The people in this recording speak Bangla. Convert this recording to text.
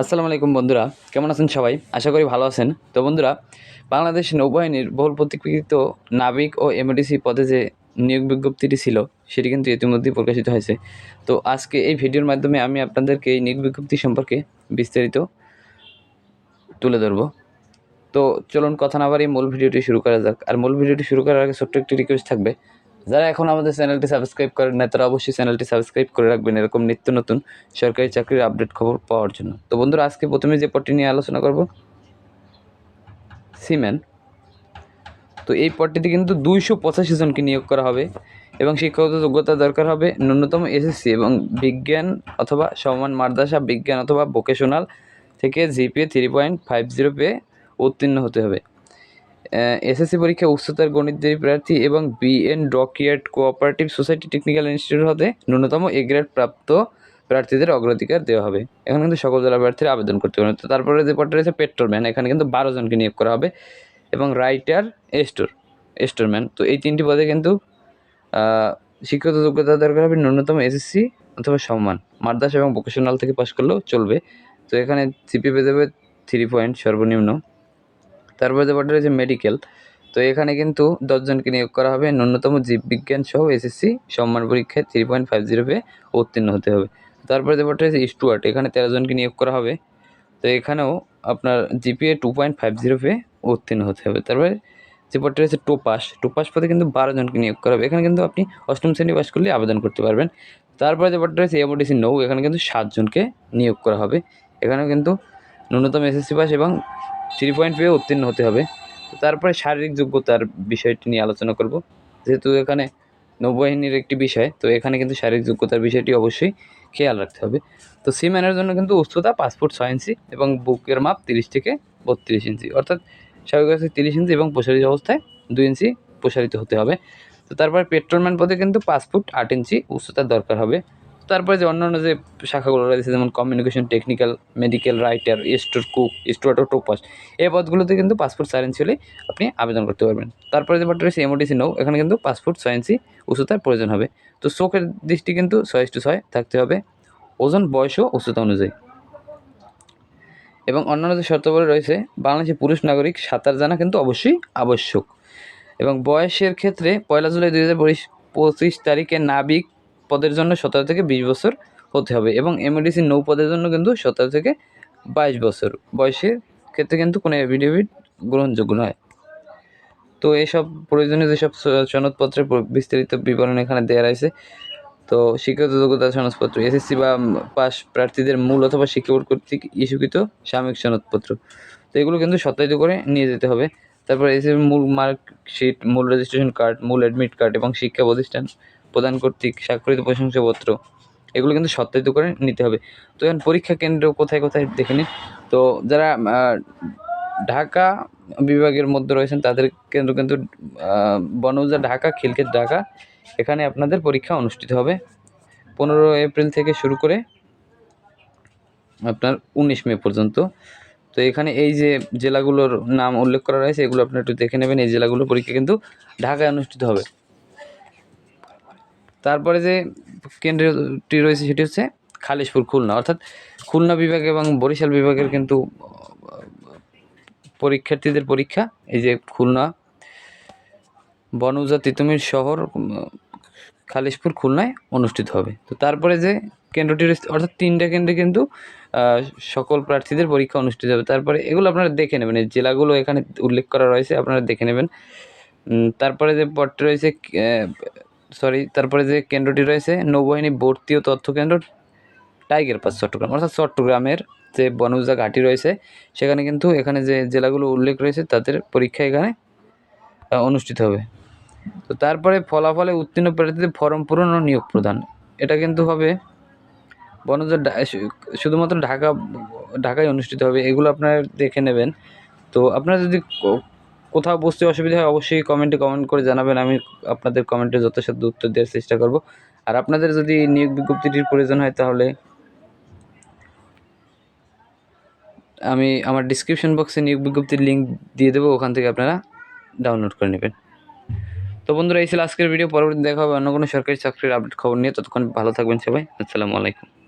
আসসালামু আলাইকুম বন্ধুরা, কেমন আছেন সবাই? আশা করি ভালো আছেন। তো বন্ধুরা, বাংলাদেশ নৌবাহিনীর বহুল প্রতীক্ষিত নাবিক ও এমডিসি পদে যে নিয়োগ বিজ্ঞপ্তিটি ছিল, সেটি কিন্তু ইতিমধ্যেই প্রকাশিত হয়েছে। তো আজকে এই ভিডিওর মাধ্যমে আমি আপনাদেরকে এই নিয়োগ বিজ্ঞপ্তি সম্পর্কে বিস্তারিত তুলে ধরবো। তো চলুন কথা না বাড়িয়ে মূল ভিডিওটি শুরু করা যাক। আর মূল ভিডিওটি শুরু করার আগে ছোট্ট একটি রিকোয়েস্ট থাকবে। যারা এখন আমাদের চ্যানেলটি সাবস্ক্রাইব করেন না তারা অবশ্যই চ্যানেলটি সাবস্ক্রাইব করে রাখবেন। এরকম নিত্য নতুন সরকারি চাকরির আপডেট খবর পাওয়ার জন্য। তো বন্ধুরা, আজকে প্রথমে যে পদটি নিয়ে আলোচনা করব সিম্যান তো এই পদটিতে কিন্তু দুইশো পঁচাশি জনকে নিয়োগ করা হবে এবং শিক্ষাগত যোগ্যতা দরকার হবে ন্যূনতম এসএসসি এবং বিজ্ঞান অথবা সমান মাদ্রাসা, বিজ্ঞান অথবা ভোকেশনাল থেকে GPA three point five zero পেয়ে উত্তীর্ণ হতে হবে। এসএসসি পরীক্ষা উচ্চতর গণিতধারী প্রার্থী এবং BN dockyard cooperative society technical institute হতে ন্যূনতম এ গ্রেড প্রাপ্ত প্রার্থীদের অগ্রাধিকার দেওয়া হবে। এখানে কিন্তু সকল জেলা প্রার্থীরা আবেদন করতে পারেন তো তারপরে যে পদটা রয়েছে পেট্রোলম্যান এখানে কিন্তু বারো জনকে নিয়োগ করা হবে এবং রাইটার স্টোর স্টোরম্যান তো এই তিনটি পদে কিন্তু আহ, শিক্ষাগত যোগ্যতা দরকার হবে ন্যূনতম এসএসসি অথবা সম্মান মাদ্রাসা এবং ভোকেশনাল থেকে পাশ করলেও চলবে। তো এখানে জিপি পেয়ে যাবে থ্রি পয়েন্ট সর্বনিম্ন। তারপরে যে রয়েছে মেডিকেল তো এখানে কিন্তু দশজনকে নিয়োগ করা হবে। ন্যূনতম জীববিজ্ঞান সহ এসএসসি, সম্মান পরীক্ষায় থ্রি পয়েন্ট ফাইভ জিরো পেয়ে উত্তীর্ণ হতে হবে। তারপরে যে পদটা রয়েছে স্টুয়ার্ট এখানে তেরো জনকে নিয়োগ করা হবে। তো এখানেও আপনার GPA two point five zero পেয়ে উত্তীর্ণ হতে হবে। তারপরে যে পদটা রয়েছে টোপাস টোপাস পদে কিন্তু বারো জনকে নিয়োগ করা হবে। এখানে কিন্তু আপনি অষ্টম শ্রেণি পাস করলে আবেদন করতে পারবেন। তারপরে যে পদটা রয়েছে এমওডিসি নৌ এখানে কিন্তু সাতজনকে নিয়োগ করা হবে। এখানেও কিন্তু ন্যূনতম এসএসসি পাস এবং থ্রি পয়েন্ট পেয়ে উত্তীর্ণ হতে হবে। তো তারপরে শারীরিক যোগ্যতার বিষয়টি নিয়ে আলোচনা করব। যেহেতু এখানে নৌবাহিনীর একটি বিষয়, তো এখানে কিন্তু শারীরিক যোগ্যতার বিষয়টি অবশ্যই খেয়াল রাখতে হবে। তো সিম্যানের জন্য কিন্তু উচ্চতা পাসপোর্ট ছয় ইঞ্চি এবং বুকের মাপ তিরিশ থেকে বত্রিশ ইঞ্চি। অর্থাৎ স্বাভাবিক অবস্থায় তিরিশ ইঞ্চি এবং প্রসারিত অবস্থায় দুই ইঞ্চি প্রসারিত হতে হবে। তো তারপরে পেট্রোলম্যান পদে কিন্তু পাঁচ ফুট আট ইঞ্চি উচ্চতার দরকার হবে। তারপরে যে অন্যান্য যে শাখাগুলো রয়েছে, যেমন communication technical medical writer store cook store topaz এই পদগুলোতে কিন্তু পাসপোর্ট ইঞ্চি হলেই আপনি আবেদন করতে পারবেন। তারপরে যে পদটা রয়েছে এমওডিসি নৌ এখানে কিন্তু পাসপোর্ট ইঞ্চি উচ্চতার প্রয়োজন হবে। তো চোখের দৃষ্টি কিন্তু ছয় টু ছয় থাকতে হবে। ওজন, বয়স ও উচ্চতা অনুযায়ী। এবং অন্যান্য যে শর্তাবলী রয়েছে, বাংলাদেশের পুরুষ নাগরিক সাঁতার জানা কিন্তু অবশ্যই আবশ্যক। এবং বয়সের ক্ষেত্রে পয়লা জুলাই দুই হাজার পঁচিশ তারিখে নাবিক পদের জন্য সতেরো থেকে বিশ বছর হতে হবে এবং এমএডিসি নৌ পদের জন্য কিন্তু সতেরো থেকে বাইশ বছর। বয়সের ক্ষেত্রে কিন্তু কোনো এফিডেভিট গ্রহণযোগ্য নয়। তো এইসব প্রয়োজনীয় যেসব সনদপত্রের বিস্তারিত বিবরণ এখানে দেওয়া রয়েছে, তো শিক্ষাগত যোগ্যতা সনদপত্র এসএসসি বা পাস প্রার্থীদের মূল অথবা শিক্ষা বোর্ড কর্তৃক ইস্যুকৃত সাময়িক সনদপত্র। তো এগুলো কিন্তু সত্যায়িত করে নিয়ে যেতে হবে। তারপর এসে মূল মার্কশিট মূল রেজিস্ট্রেশন কার্ড মূল অ্যাডমিট কার্ড এবং শিক্ষা প্রতিষ্ঠান প্রদান কর্তৃক স্বাক্ষরিত প্রশংসাপত্র। এগুলো কিন্তু সত্যায়িত করে নিতে হবে। তো এখন পরীক্ষা কেন্দ্র কোথায় কোথায় দেখে নিন। তো যারা ঢাকা বিভাগের মধ্যে রয়েছেন তাদের কেন্দ্র কিন্তু আহ, বনউজা ঢাকা খিলক্ষেত ঢাকা। এখানে আপনাদের পরীক্ষা অনুষ্ঠিত হবে। পনেরো এপ্রিল থেকে শুরু করে আপনার উনিশ মে পর্যন্ত। তো এখানে এই যে জেলাগুলোর নাম উল্লেখ করা রয়েছে এগুলো আপনি একটু দেখে নেবেন। এই জেলাগুলোর পরীক্ষা কিন্তু ঢাকায় অনুষ্ঠিত হবে। তারপরে যে কেন্দ্রটি রয়েছে সেটি হচ্ছে খালিশপুর খুলনা। অর্থাৎ খুলনা বিভাগ এবং বরিশাল বিভাগের কিন্তু পরীক্ষার্থীদের পরীক্ষা। এই যে খুলনা বনউজা তিতুমির শহর খালিশপুর খুলনায় অনুষ্ঠিত হবে। তো তারপরে যে কেন্দ্রটি রয়েছে, অর্থাৎ তিনটা কেন্দ্রে কিন্তু সকল প্রার্থীদের পরীক্ষা অনুষ্ঠিত হবে। তারপরে এগুলো আপনারা দেখে নেবেন। এই জেলাগুলো এখানে উল্লেখ করা রয়েছে, আপনারা দেখে নেবেন। তারপরে যে পদটি রয়েছে সরি, তারপরে যে কেন্দ্রটি রয়েছে, নৌবাহিনী ভর্তি ও তথ্য কেন্দ্র টাইগার পাস, চট্টগ্রাম। অর্থাৎ চট্টগ্রামের যে বনউজা ঘাঁটি রয়েছে, সেখানে কিন্তু এখানে যে জেলাগুলো উল্লেখ রয়েছে, তাদের পরীক্ষা এখানে অনুষ্ঠিত হবে। তো তারপরে ফলাফলে উত্তীর্ণ প্রার্থীদের ফর্ম পূরণ ও নিয়োগ প্রদান। এটা কিন্তু হবে বনজ শুধুমাত্র ঢাকা, ঢাকায় অনুষ্ঠিত হবে, এগুলো আপনারা দেখে নেবেন। তো আপনারা যদি কোথাও বুঝতে অসুবিধা হয়, অবশ্যই কমেন্টে কমেন্ট করে জানাবেন, আমি আপনাদের কমেন্টে যথাসাধ্য উত্তর দেওয়ার চেষ্টা করব। আর আপনাদের যদি নিয়োগ বিজ্ঞপ্তিটির প্রয়োজন হয় তাহলে আমি আমার ডিসক্রিপশন বক্সে নিয়োগ বিজ্ঞপ্তির লিঙ্ক দিয়ে দেবো, ওখান থেকে আপনারা ডাউনলোড করে নেবেন। তো বন্ধুরা, এই ছিল আজকের ভিডিও পরবর্তী দেখা হবে অন্য কোনো সরকারি চাকরির আপডেট খবর নিয়ে, ততক্ষণ ভালো থাকবেন সবাই, আসসালামু আলাইকুম।